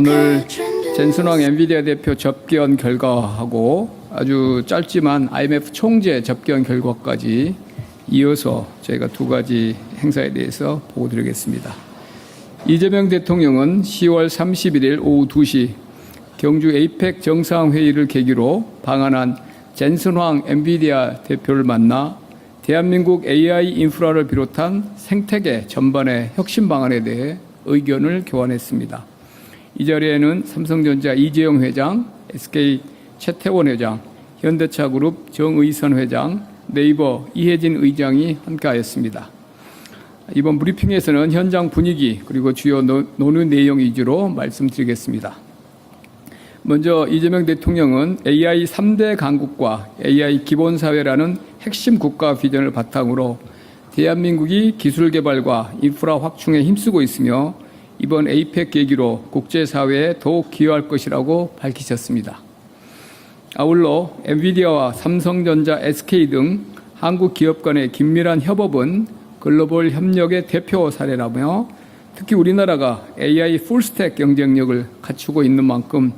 오늘 젠슨왕 엔비디아 대표 접견 결과하고 아주 짧지만 IMF 총재 접견 결과까지 이어서 저희가 두 가지 행사에 대해서 보고 드리겠습니다. 이재명 대통령은 10월 31일 오후 2시 경주 에이펙 정상회의를 계기로 방한한 젠슨황 엔비디아 대표를 만나 대한민국 AI 인프라를 비롯한 생태계 전반의 혁신 방안에 대해 의견을 교환했습니다. 이 자리에는 삼성전자 이재용 회장, SK 최태원 회장, 현대차그룹 정의선 회장, 네이버 이혜진 의장이 함께하였습니다. 이번 브리핑에서는 현장 분위기 그리고 주요 노- 논의 내용 위주로 말씀드리겠습니다. 먼저 이재명 대통령은 AI 3대 강국과 AI 기본사회라는 핵심 국가 비전을 바탕으로 대한민국이 기술 개발과 인프라 확충에 힘쓰고 있으며 이번 에이펙 계기로 국제사회에 더욱 기여할 것이라고 밝히셨습니다. 아울러 엔비디아와 삼성전자, SK 등 한국 기업 간의 긴밀한 협업은 글로벌 협력의 대표 사례라며 특히 우리나라가 AI 풀스택 경쟁력을 갖추고 있는 만큼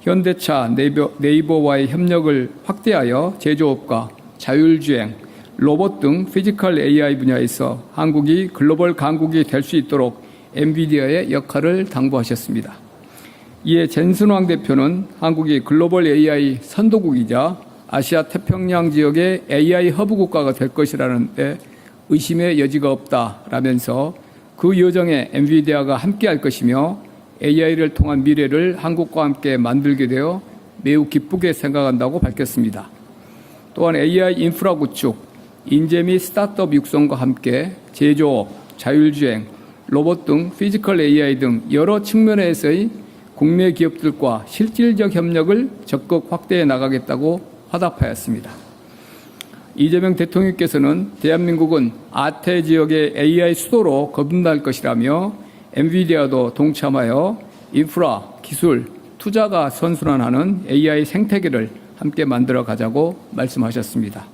현대차, 네이버, 네이버와의 협력을 확대하여 제조업과 자율주행, 로봇 등 피지컬 AI 분야에서 한국이 글로벌 강국이 될 수 있도록 엔비디아의 역할을 당부하셨습니다. 이에 젠슨왕 대표는 한국이 글로벌 AI 선도국이자 아시아 태평양 지역의 AI 허브 국가가 될 것이라는데 의심의 여지가 없다라면서 그 여정에 엔비디아가 함께할 것이며 AI를 통한 미래를 한국과 함께 만들게 되어 매우 기쁘게 생각한다고 밝혔습니다. 또한 AI 인프라 구축, 인재 및 스타트업 육성과 함께 제조업, 자율주행, 로봇 등 피지컬 AI 등 여러 측면에서의 국내 기업들과 실질적 협력을 적극 확대해 나가겠다고 화답하였습니다. 이재명 대통령께서는 대한민국은 아태 지역의 AI 수도로 거듭날 것이라며 엔비디아도 동참하여 인프라, 기술, 투자가 선순환하는 AI 생태계를 함께 만들어 가자고 말씀하셨습니다.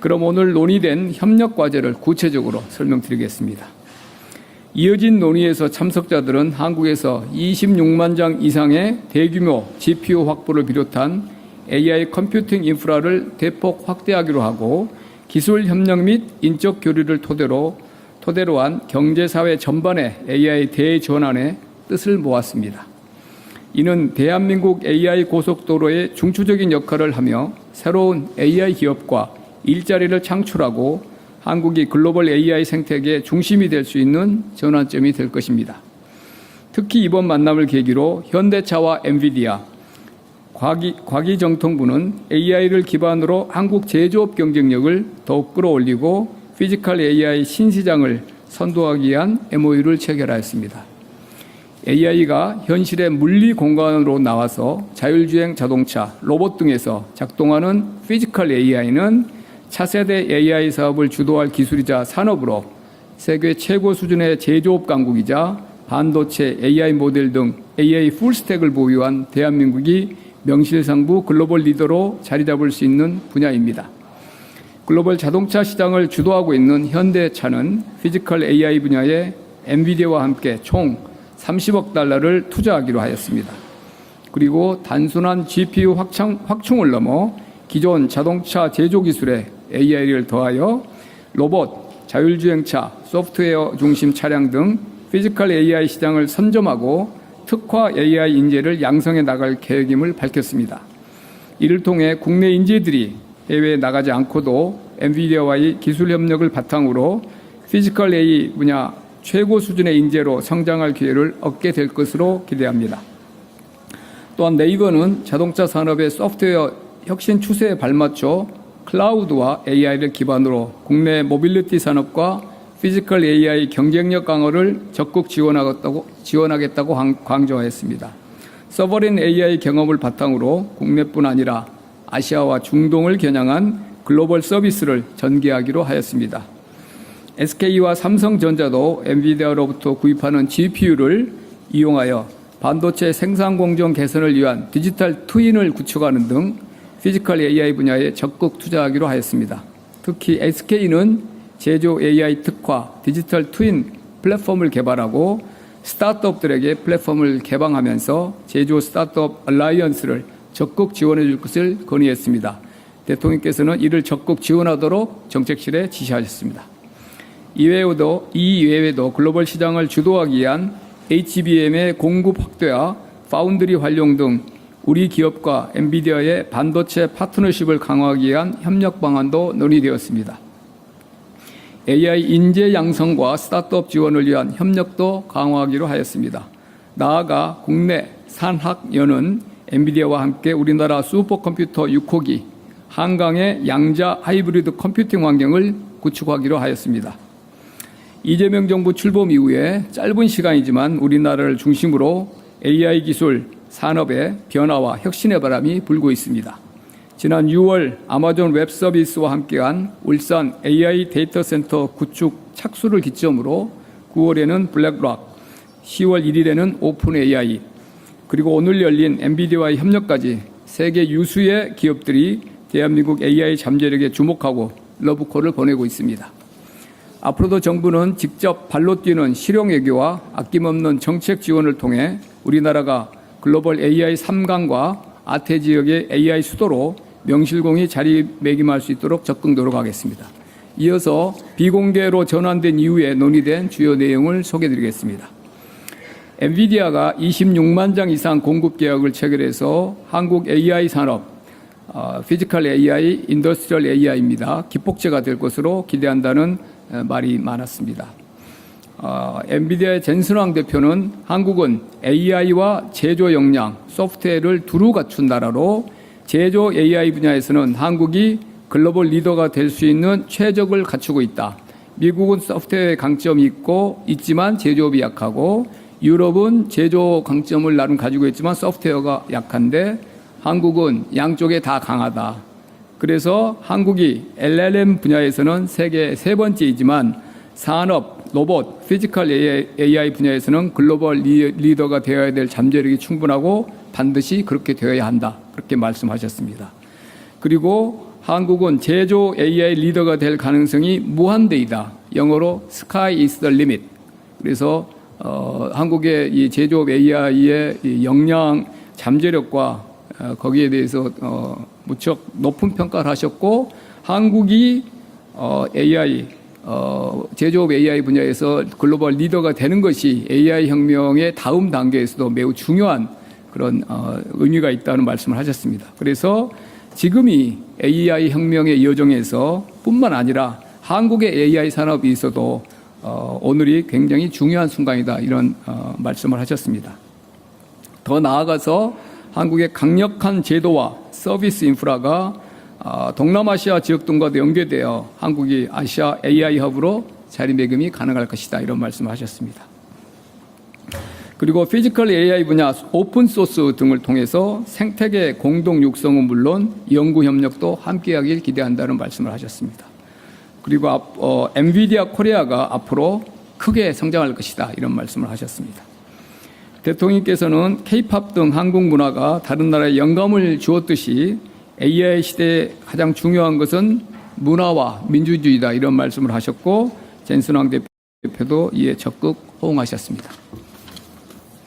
그럼 오늘 논의된 협력 과제를 구체적으로 설명드리겠습니다. 이어진 논의에서 참석자들은 한국에서 26만 장 이상의 대규모 GPU 확보를 비롯한 AI 컴퓨팅 인프라를 대폭 확대하기로 하고 기술 협력 및 인적 교류를 토대로 토대로 한 경제 사회 전반의 AI 대전환에 뜻을 모았습니다. 이는 대한민국 AI 고속도로의 중추적인 역할을 하며 새로운 AI 기업과 일자리를 창출하고 한국이 글로벌 AI 생태계의 중심이 될 수 있는 전환점이 될 것입니다. 특히 이번 만남을 계기로 현대차와 엔비디아, 과기, 과기정통부는 AI를 기반으로 한국 제조업 경쟁력을 더욱 끌어올리고 피지컬 AI 신시장을 선도하기 위한 MOU를 체결하였습니다. AI가 현실의 물리 공간으로 나와서 자율주행 자동차, 로봇 등에서 작동하는 피지컬 AI는 차세대 AI 사업을 주도할 기술이자 산업으로 세계 최고 수준의 제조업 강국이자 반도체, AI 모델 등 AI 풀스택을 보유한 대한민국이 명실상부 글로벌 리더로 자리 잡을 수 있는 분야입니다. 글로벌 자동차 시장을 주도하고 있는 현대차는 피지컬 AI 분야에 엔비디아와 함께 총 30억 달러를 투자하기로 하였습니다. 그리고 단순한 GPU 확충, 확충을 넘어 기존 자동차 제조 기술에 AI를 더하여 로봇, 자율주행차, 소프트웨어 중심 차량 등 피지컬 AI 시장을 선점하고 특화 AI 인재를 양성해 나갈 계획임을 밝혔습니다. 이를 통해 국내 인재들이 해외에 나가지 않고도 엔비디아와의 기술 협력을 바탕으로 피지컬 AI 분야 최고 수준의 인재로 성장할 기회를 얻게 될 것으로 기대합니다. 또한 네이버는 자동차 산업의 소프트웨어 혁신 추세에 발맞춰 클라우드와 AI를 기반으로 국내 모빌리티 산업과 피지컬 AI 경쟁력 강화를 적극 지원하겠다고, 지원하겠다고 강조했습니다. 서버린 AI 경험을 바탕으로 국내뿐 아니라 아시아와 중동을 겨냥한 글로벌 서비스를 전개하기로 하였습니다. SK와 삼성전자도 엔비디아로부터 구입하는 GPU를 이용하여 반도체 생산 공정 개선을 위한 디지털 트윈을 구축하는 등 피지컬 AI 분야에 적극 투자하기로 하였습니다. 특히 SK는 제조 AI 특화 디지털 트윈 플랫폼을 개발하고 스타트업들에게 플랫폼을 개방하면서 제조 스타트업 얼라이언스를 적극 지원해 줄 것을 건의했습니다. 대통령께서는 이를 적극 지원하도록 정책실에 지시하셨습니다. 이외에도 이외에도 글로벌 시장을 주도하기 위한 HBM의 공급 확대와 파운드리 활용 등 우리 기업과 엔비디아의 반도체 파트너십을 강화하기 위한 협력 방안도 논의되었습니다. AI 인재 양성과 스타트업 지원을 위한 협력도 강화하기로 하였습니다. 나아가 국내 산학연은 엔비디아와 함께 우리나라 슈퍼컴퓨터 6호기 한강의 양자 하이브리드 컴퓨팅 환경을 구축하기로 하였습니다. 이재명 정부 출범 이후에 짧은 시간이지만 우리나라를 중심으로 AI 기술 산업의 변화와 혁신의 바람이 불고 있습니다. 지난 6월 아마존 웹 서비스와 함께한 울산 AI 데이터 센터 구축 착수를 기점으로 9월에는 블랙락, 10월 1일에는 오픈 AI, 그리고 오늘 열린 엔비디아와의 협력까지 세계 유수의 기업들이 대한민국 AI 잠재력에 주목하고 러브콜을 보내고 있습니다. 앞으로도 정부는 직접 발로 뛰는 실용 외교와 아낌없는 정책 지원을 통해 우리나라가 글로벌 AI 3강과 아태 지역의 AI 수도로 명실공히 자리매김할 수 있도록 적극 노력하겠습니다. 이어서 비공개로 전환된 이후에 논의된 주요 내용을 소개드리겠습니다. 엔비디아가 26만 장 이상 공급 계약을 체결해서 한국 AI 산업, 어, 피지컬 AI, 인더스트리얼 AI입니다. 기폭제가 될 것으로 기대한다는 어, 말이 많았습니다. 어, 엔비디아의 젠슨왕 대표는 한국은 AI와 제조 역량, 소프트웨어를 두루 갖춘 나라로 제조 AI 분야에서는 한국이 글로벌 리더가 될 수 있는 최적을 갖추고 있다. 미국은 소프트웨어의 강점이 있고 있지만 제조업이 약하고 유럽은 제조 강점을 나름 가지고 있지만 소프트웨어가 약한데 한국은 양쪽에 다 강하다. 그래서 한국이 LLM 분야에서는 세계 세 번째이지만 산업, 로봇, 피지컬 AI 분야에서는 글로벌 리 더가 되어야 될 잠재력이 충분하고 반드시 그렇게 되어야 한다. 그렇게 말씀하셨습니다. 그리고 한국은 제조 AI 리더가 될 가능성이 무한대이다. 영어로 sky is the limit. 그래서 어, 한국의 이 제조업 AI의 이 역량 잠재력과 어, 거기에 대해서 어, 무척 높은 평가를 하셨고 한국이 어, AI 어, 제조업 AI 분야에서 글로벌 리더가 되는 것이 AI 혁명의 다음 단계에서도 매우 중요한 그런 어, 의미가 있다는 말씀을 하셨습니다. 그래서 지금이 AI 혁명의 여정에서 뿐만 아니라 한국의 AI 산업이 있어도 어, 오늘이 굉장히 중요한 순간이다 이런 어, 말씀을 하셨습니다. 더 나아가서 한국의 강력한 제도와 서비스 인프라가 어, 동남아시아 지역 등과도 연계되어 한국이 아시아 AI 허브로 자리매김이 가능할 것이다 이런 말씀을 하셨습니다. 그리고 피지컬 AI 분야 오픈 소스 등을 통해서 생태계 공동 육성은 물론 연구 협력도 함께하길 기대한다는 말씀을 하셨습니다. 그리고 앞, 어, 엔비디아 코리아가 앞으로 크게 성장할 것이다 이런 말씀을 하셨습니다. 대통령께서는 케이팝 등 한국 문화가 다른 나라에 영감을 주었듯이 AI 시대에 가장 중요한 것은 문화와 민주주의다 이런 말씀을 하셨고 젠슨왕 대표도 이에 적극 호응하셨습니다.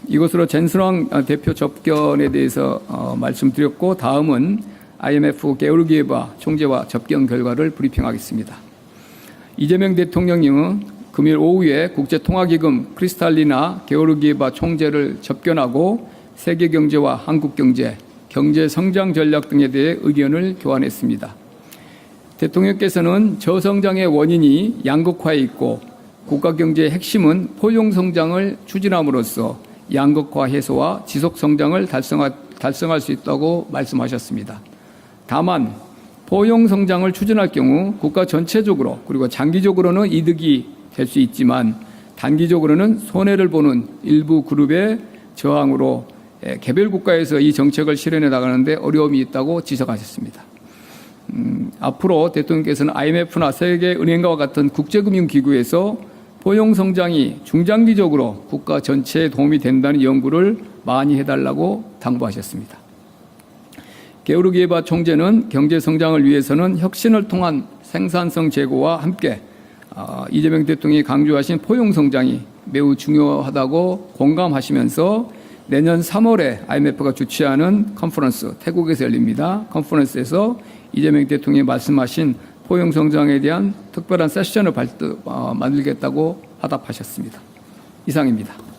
이것으로 젠슨왕 대표 접견에 대해서 어, 말씀드렸고 다음은 IMF 게오르기에바 총재와 접견 결과를 브리핑하겠습니다. 이재명 대통령님은 금요일 오후에 국제통화기금 크리스탈리나 게오르기에바 총재를 접견하고 세계 경제와 한국 경제, 경제 성장 전략 등에 대해 의견을 교환했습니다. 대통령께서는 저성장의 원인이 양극화에 있고 국가 경제의 핵심은 포용 성장을 추진함으로써 양극화 해소와 지속 성장을 달성할 수 있다고 말씀하셨습니다. 다만 포용 성장을 추진할 경우 국가 전체적으로 그리고 장기적으로는 이득이 될 수 있지만 단기적으로는 손해를 보는 일부 그룹의 저항으로 예, 개별 국가에서 이 정책을 실현해 나가는데 어려움이 있다고 지적하셨습니다. 음, 앞으로 대통령께서는 IMF나 세계은행과 같은 국제금융기구에서 포용 성장이 중장기적으로 국가 전체에 도움이 된다는 연구를 많이 해달라고 당부하셨습니다. 게오르기에바 총재는 경제 성장을 위해서는 혁신을 통한 생산성 제고와 함께 어, 이재명 대통령이 강조하신 포용 성장이 매우 중요하다고 공감하시면서 내년 3월에 IMF가 주최하는 컨퍼런스 태국에서 열립니다. 컨퍼런스에서 이재명 대통령이 말씀하신 포용 성장에 대한 특별한 세션을 발드, 어, 만들겠다고 화답하셨습니다. 이상입니다.